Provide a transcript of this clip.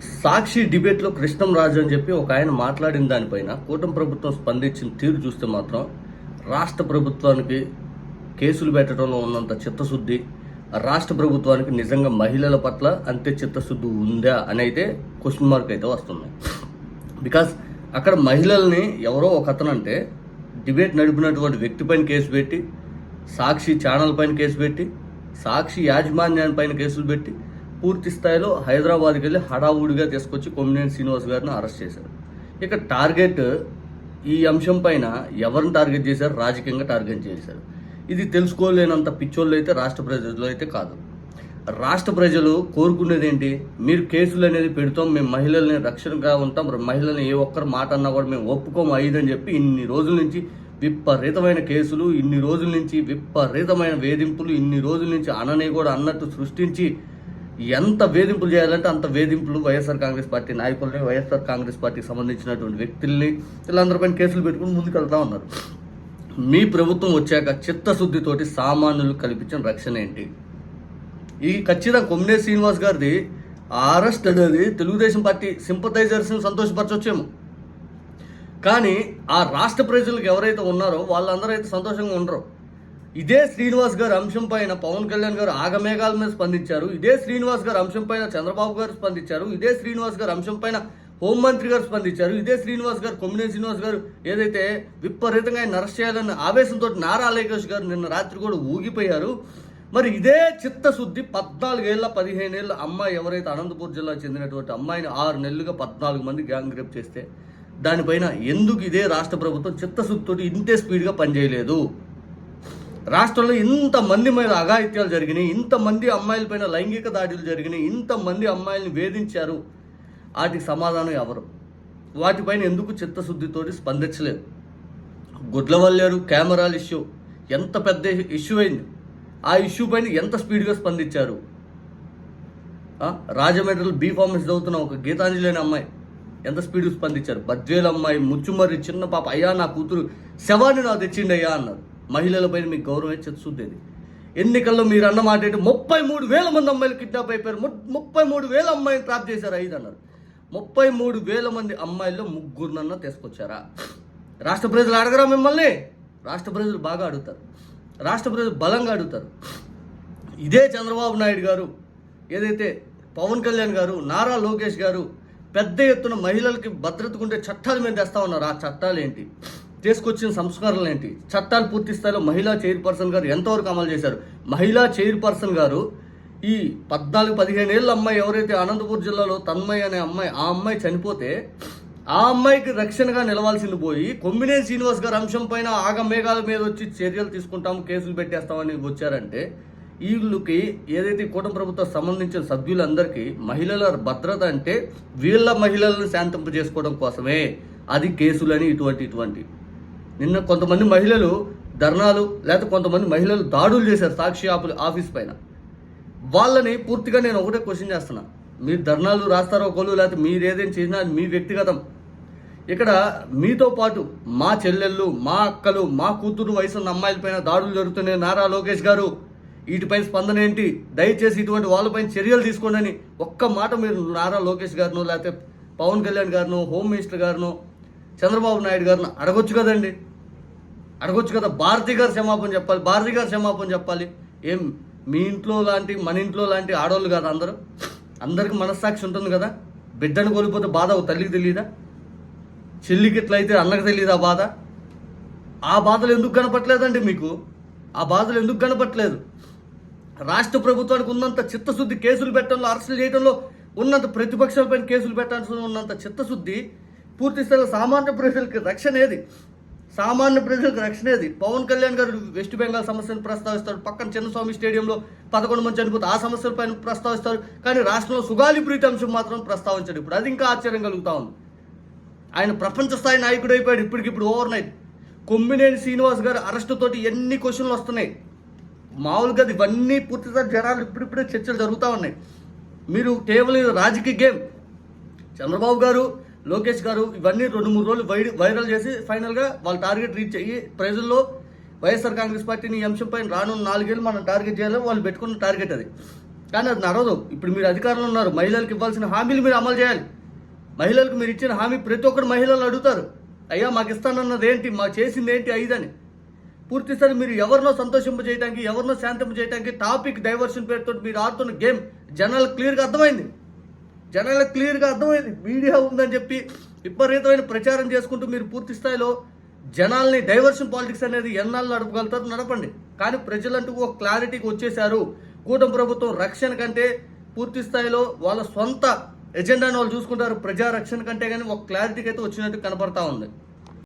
సాక్షి డిబేట్లో కృష్ణంరాజు అని చెప్పి ఒక ఆయన మాట్లాడిన దానిపైన కూటమి ప్రభుత్వం స్పందించిన తీరు చూస్తే మాత్రం రాష్ట్ర ప్రభుత్వానికి కేసులు పెట్టడంలో ఉన్నంత చిత్తశుద్ధి రాష్ట్ర ప్రభుత్వానికి నిజంగా మహిళల పట్ల అంతే చిత్తశుద్ధి ఉందా అని అయితే క్వశ్చన్ మార్క్ అయితే వస్తున్నాయి బికాస్ అక్కడ మహిళల్ని ఎవరో ఒక అతను అంటే డిబేట్ నడిపినటువంటి వ్యక్తి పైన కేసు పెట్టి సాక్షి ఛానల్ పైన కేసు పెట్టి సాక్షి యాజమాన్యాన్ని పైన కేసులు పెట్టి పూర్తి స్థాయిలో హైదరాబాద్కి వెళ్ళి హడావుడిగా తీసుకొచ్చి కొమ్మినేని శ్రీనివాస్ గారిని అరెస్ట్ చేశారు. ఇక టార్గెట్ ఈ అంశం పైన ఎవరిని టార్గెట్ చేశారు? రాజకీయంగా టార్గెట్ చేశారు. ఇది తెలుసుకోలేనంత పిచ్చోళ్ళు అయితే రాష్ట్ర ప్రజలు అయితే కాదు. రాష్ట్ర ప్రజలు కోరుకునేది ఏంటి? మీరు కేసులు అనేది పెడతాం మేము మహిళల్ని రక్షణగా ఉంటాం మహిళల్ని ఏ ఒక్కరు మాట అన్నా కూడా మేము ఒప్పుకోము ఐదని చెప్పి ఇన్ని రోజుల నుంచి విపరీతమైన కేసులు ఇన్ని రోజుల నుంచి విపరీతమైన వేధింపులు ఇన్ని రోజుల నుంచి అనని కూడా అన్నట్టు సృష్టించి ఎంత వేధింపులు చేయాలంటే అంత వేధింపులు వైఎస్ఆర్ కాంగ్రెస్ పార్టీ నాయకుల్ని వైఎస్ఆర్ కాంగ్రెస్ పార్టీకి సంబంధించినటువంటి వ్యక్తుల్ని వీళ్ళందరిపైన కేసులు పెట్టుకుని ముందుకు వెళ్తా ఉన్నారు. మీ ప్రభుత్వం వచ్చాక చిత్తశుద్ధితోటి సామాన్యులు కల్పించిన రక్షణ ఏంటి? ఈ ఖచ్చితంగా కొమ్మినే శ్రీనివాస్ గారిది అరెస్ట్ అనేది తెలుగుదేశం పార్టీ సింపథైజర్స్ని సంతోషపరచొచ్చేమో. కానీ ఆ రాష్ట్ర ప్రజలకు ఎవరైతే ఉన్నారో వాళ్ళందరూ అయితే సంతోషంగా ఉండరు. ఇదే శ్రీనివాస్ గారి అంశం పైన పవన్ కళ్యాణ్ గారు ఆగమేఘాల మీద స్పందించారు. ఇదే శ్రీనివాస్ గారి అంశం పైన చంద్రబాబు గారు స్పందించారు. ఇదే శ్రీనివాస్ గారి అంశం పైన హోంమంత్రి గారు స్పందించారు. ఇదే శ్రీనివాస్ గారు కొమ్మినేని శ్రీనివాస్ గారు ఏదైతే విపరీతంగా ఆయన అరెస్ట్ చేయాలన్న ఆవేశంతో నారా లోకేష్ గారు నిన్న రాత్రి కూడా ఊగిపోయారు. మరి ఇదే చిత్తశుద్ధి పద్నాలుగేళ్ళ పదిహేనేళ్ళ అమ్మాయి ఎవరైతే అనంతపూర్ జిల్లా చెందినటువంటి అమ్మాయిని ఆరు నెలలుగా పద్నాలుగు మంది గ్యాంగ్ రేప్ చేస్తే దానిపైన ఎందుకు ఇదే రాష్ట్ర ప్రభుత్వం చిత్తశుద్ధితో ఇంతే స్పీడ్గా పనిచేయలేదు? రాష్ట్రంలో ఇంతమంది మీద అఘాయిత్యాలు జరిగినాయి ఇంతమంది అమ్మాయిలపైన లైంగిక దాడులు జరిగినాయి ఇంతమంది అమ్మాయిల్ని వేధించారు. వాటికి సమాధానం ఎవరు? వాటిపైన ఎందుకు చిత్తశుద్ధితోటి స్పందించలేదు? గుడ్లవల్లేరు కెమెరాల ఇష్యూ. ఎంత పెద్ద ఇష్యూ అయింది? ఆ ఇష్యూ పైన ఎంత స్పీడ్గా స్పందించారు? రాజమండ్రిలో బీ ఫార్మసీ చదువుతున్న ఒక గీతాంజలి అనే అమ్మాయి ఎంత స్పీడ్గా స్పందించారు? బద్వేల అమ్మాయి ముచ్చుమర్రి చిన్న పాప అయ్యా నా కూతురు శవాన్ని నాకు తెచ్చిండి అయ్యా అన్నారు. మహిళలపైన మీకు గౌరవం చిత్తశుద్ధేది ఎన్నికల్లో మీరు అన్న మాట ఏంటి? ముప్పై మూడు వేల మంది అమ్మాయిలు కిడ్నాప్ అయిపోయారు. ము- ముప్పై మూడు వేల అమ్మాయిని ట్రాప్ చేశారు ఐదు అన్నారు. ముప్పై మూడు వేల మంది అమ్మాయిల్లో ముగ్గురునన్న తీసుకొచ్చారా? రాష్ట్ర ప్రజలు అడగరా మిమ్మల్ని? రాష్ట్ర ప్రజలు బాగా అడుగుతారు. రాష్ట్ర ప్రజలు బలంగా అడుగుతారు. ఇదే చంద్రబాబు నాయుడు గారు ఏదైతే పవన్ కళ్యాణ్ గారు నారా లోకేష్ గారు పెద్ద ఎత్తున మహిళలకి భద్రతకుంటే చట్టాలు మీద తెస్తా ఉన్నారు. ఆ చట్టాలు ఏంటి తీసుకొచ్చిన సంస్కరణలు ఏంటి? చట్టాలు పూర్తి స్థాయిలో మహిళా చైర్పర్సన్ గారు ఎంతవరకు అమలు చేశారు? మహిళా చైర్పర్సన్ గారు ఈ పద్నాలుగు పదిహేను ఏళ్ళ అమ్మాయి ఎవరైతే అనంతపూర్ జిల్లాలో తన్మయ్య అనే అమ్మాయి ఆ అమ్మాయి చనిపోతే ఆ అమ్మాయికి రక్షణగా నిలవాల్సింది పోయి కొమ్మినేని శ్రీనివాస్ గారి అంశం పైన ఆగమేఘాల మీద వచ్చి చర్యలు తీసుకుంటాం కేసులు పెట్టేస్తామని వచ్చారంటే వీళ్ళకి ఏదైతే కూటమి ప్రభుత్వం సంబంధించిన సభ్యులందరికీ మహిళల భద్రత అంటే వీళ్ళ మహిళలను శాంతింప చేసుకోవడం కోసమే. అది కేసులని ఇటువంటి ఇటువంటి. నిన్న కొంతమంది మహిళలు ధర్నాలు లేకపోతే కొంతమంది మహిళలు దాడులు చేశారు సాక్షి ఆపులు ఆఫీస్ పైన. వాళ్ళని పూర్తిగా నేను ఒకటే క్వశ్చన్ చేస్తున్నా. మీరు ధర్నాలు రాస్తారో ఒకళ్ళు లేకపోతే మీరు ఏదేం చేసినా మీ వ్యక్తిగతం. ఇక్కడ మీతో పాటు మా చెల్లెళ్ళు మా అక్కలు మా కూతురు వయసు ఉన్న అమ్మాయిలపైన దాడులు జరుగుతున్నాయి. నారా లోకేష్ గారు వీటిపైన స్పందన ఏంటి? దయచేసి ఇటువంటి వాళ్ళపైన చర్యలు తీసుకోండి అని ఒక్క మాట మీరు నారా లోకేష్ గారినో లేకపోతే పవన్ కళ్యాణ్ గారినో హోమ్ మినిస్టర్ గారినో చంద్రబాబు నాయుడు గారిని అడగొచ్చు కదండి. అడగొచ్చు కదా. భారతి గారు క్షమాపణ చెప్పాలి. భారతి గారు క్షమాపణ చెప్పాలి. ఏం మీ ఇంట్లో లాంటి మన ఇంట్లో లాంటి ఆడవాళ్ళు కదా అందరూ. అందరికి మనస్సాక్షి ఉంటుంది కదా. బిడ్డను కోల్పోతే బాధ ఓ తల్లికి తెలియదా చెల్లికి ఎట్లయితే అన్నకు తెలియదా బాధ? ఆ బాధలు ఎందుకు కనపట్లేదండి మీకు? ఆ బాధలు ఎందుకు కనపట్లేదు రాష్ట్ర ప్రభుత్వానికి ఉన్నంత చిత్తశుద్ధి కేసులు పెట్టడంలో అరెస్టులు చేయడంలో ఉన్నంత ప్రతిపక్షాలపైన కేసులు పెట్టాల్సి ఉన్నంత చిత్తశుద్ధి పూర్తి స్థాయిలో సామాన్య ప్రజలకి రక్షణ ఏది? సామాన్య ప్రజలకు రక్షణ ఏది? పవన్ కళ్యాణ్ గారు వెస్ట్ బెంగాల్ సమస్యను ప్రస్తావిస్తారు. పక్కన చిన్నస్వామి స్టేడియంలో పదకొండు మంది చనిపోతే ఆ సమస్యలపైన ప్రస్తావిస్తారు. కానీ రాష్ట్రంలో సుగాలి ప్రీతి అంశం మాత్రం ప్రస్తావించారు ఇప్పుడు. అది ఇంకా ఆశ్చర్యం కలుగుతా ఉంది. ఆయన ప్రపంచ స్థాయి నాయకుడు అయిపోయాడు ఇప్పటికిప్పుడు ఓవర్ నైట్. కొమ్మినేని శ్రీనివాస్ గారు అరెస్ట్ తోటి ఎన్ని క్వశ్చన్లు వస్తున్నాయి? మామూలుగా ఇవన్నీ పూర్తిగా జనాలు ఇప్పుడిప్పుడే చర్చలు జరుగుతూ ఉన్నాయి. మీరు కేవలం రాజకీయ గేమ్. చంద్రబాబు గారు లోకేష్ గారు ఇవన్నీ రెండు మూడు రోజులు వై వైరల్ చేసి ఫైనల్గా వాళ్ళ టార్గెట్ రీచ్ అయ్యి ప్రజల్లో వైఎస్ఆర్ కాంగ్రెస్ పార్టీని ఈ అంశంపై రానున్న నాలుగేళ్ళు మనం టార్గెట్ చేయాలని వాళ్ళు పెట్టుకున్న టార్గెట్ అది. కానీ అది నడవదు. ఇప్పుడు మీరు అధికారంలో ఉన్నారు మహిళలకు ఇవ్వాల్సిన హామీలు మీరు అమలు చేయాలి. మహిళలకు మీరు ఇచ్చిన హామీ ప్రతి ఒక్కరు మహిళలు అడుగుతారు. అయ్యా మాకు ఇస్తానన్నది ఏంటి? మాకు చేసింది ఏంటి? ఐదని. పూర్తిసారి మీరు ఎవరినో సంతోషింప చేయడానికి ఎవరినో శాంతింప చేయడానికి టాపిక్ డైవర్షన్ పేరుతో మీరు ఆడుతున్న గేమ్ జనాలకు క్లియర్గా అర్థమైంది. జనాలకు క్లియర్గా అర్థమైంది. మీడియా ఉందని చెప్పి విపరీతమైన ప్రచారం చేసుకుంటూ మీరు పూర్తి స్థాయిలో జనాల్ని డైవర్షన్ పాలిటిక్స్ అనేది ఎన్నాళ్ళు నడపగలుగుతారు నడపండి. కానీ ప్రజలంటూ ఒక క్లారిటీకి వచ్చేశారు. కూటమి ప్రభుత్వం రక్షణ కంటే పూర్తి స్థాయిలో వాళ్ళ సొంత ఎజెండాను వాళ్ళు చూసుకుంటారు. ప్రజా రక్షణ కంటే కానీ ఒక క్లారిటీకి అయితే వచ్చినట్టు కనపడతా ఉంది.